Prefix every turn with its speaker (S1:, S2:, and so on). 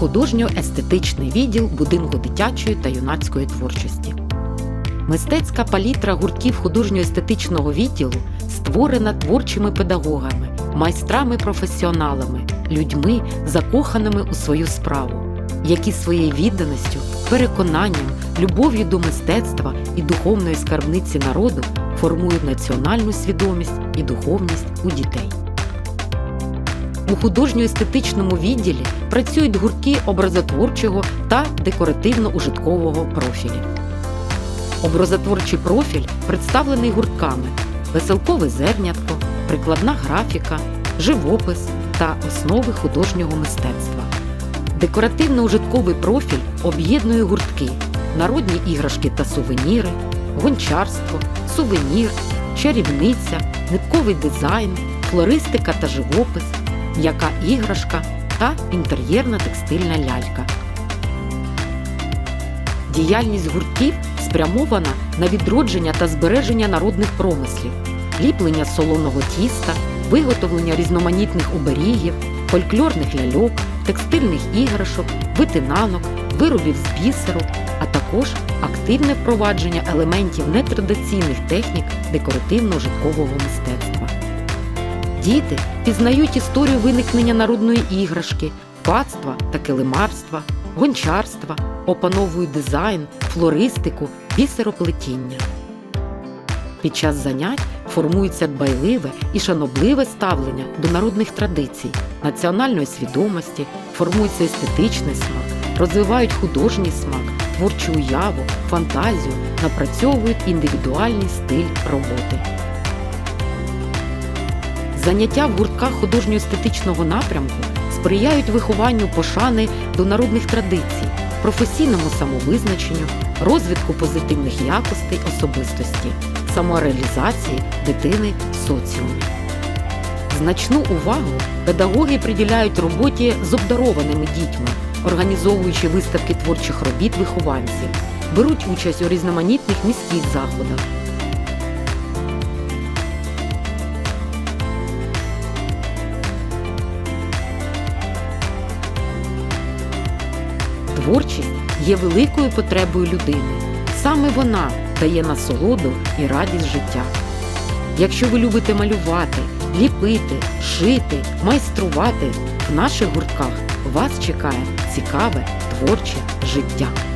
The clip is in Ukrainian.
S1: художньо-естетичний відділ будинку дитячої та юнацької творчості. Мистецька палітра гуртків художньо-естетичного відділу створена творчими педагогами, майстрами-професіоналами, людьми, закоханими у свою справу, які своєю відданістю, переконанням, любов'ю до мистецтва і духовної скарбниці народу формують національну свідомість і духовність у дітей. У художньо-естетичному відділі працюють гуртки образотворчого та декоративно-ужиткового профілів. Образотворчий профіль представлений гуртками веселкове зернятко, прикладна графіка, живопис та основи художнього мистецтва. Декоративно-ужитковий профіль об'єднує гуртки, народні іграшки та сувеніри, гончарство, сувенір, чарівниця, нитковий дизайн, флористика та живопис, м'яка іграшка та інтер'єрна текстильна лялька. Діяльність гуртків спрямована на відродження та збереження народних промислів, ліплення солоного тіста, виготовлення різноманітних оберігів, фольклорних ляльок, текстильних іграшок, витинанок, виробів з бісеру, а також активне впровадження елементів нетрадиційних технік декоративно-житкового мистецтва. Діти пізнають історію виникнення народної іграшки, ткацтва та килимарства, гончарства, опановують дизайн, флористику, бісероплетіння. Під час занять формується дбайливе і шанобливе ставлення до народних традицій, національної свідомості, формується естетичний смак, розвивають художній смак, творчу уяву, фантазію, напрацьовують індивідуальний стиль роботи. Заняття в гуртках художньо-естетичного напрямку сприяють вихованню пошани до народних традицій, професійному самовизначенню, розвитку позитивних якостей особистості, самореалізації дитини в соціумі. Значну увагу педагоги приділяють роботі з обдарованими дітьми, організовуючи виставки творчих робіт вихованців, беруть участь у різноманітних міських заходах. Творчість є великою потребою людини. Саме вона дає насолоду і радість життя. Якщо ви любите малювати, ліпити, шити, майструвати, в наших гуртках вас чекає цікаве творче життя.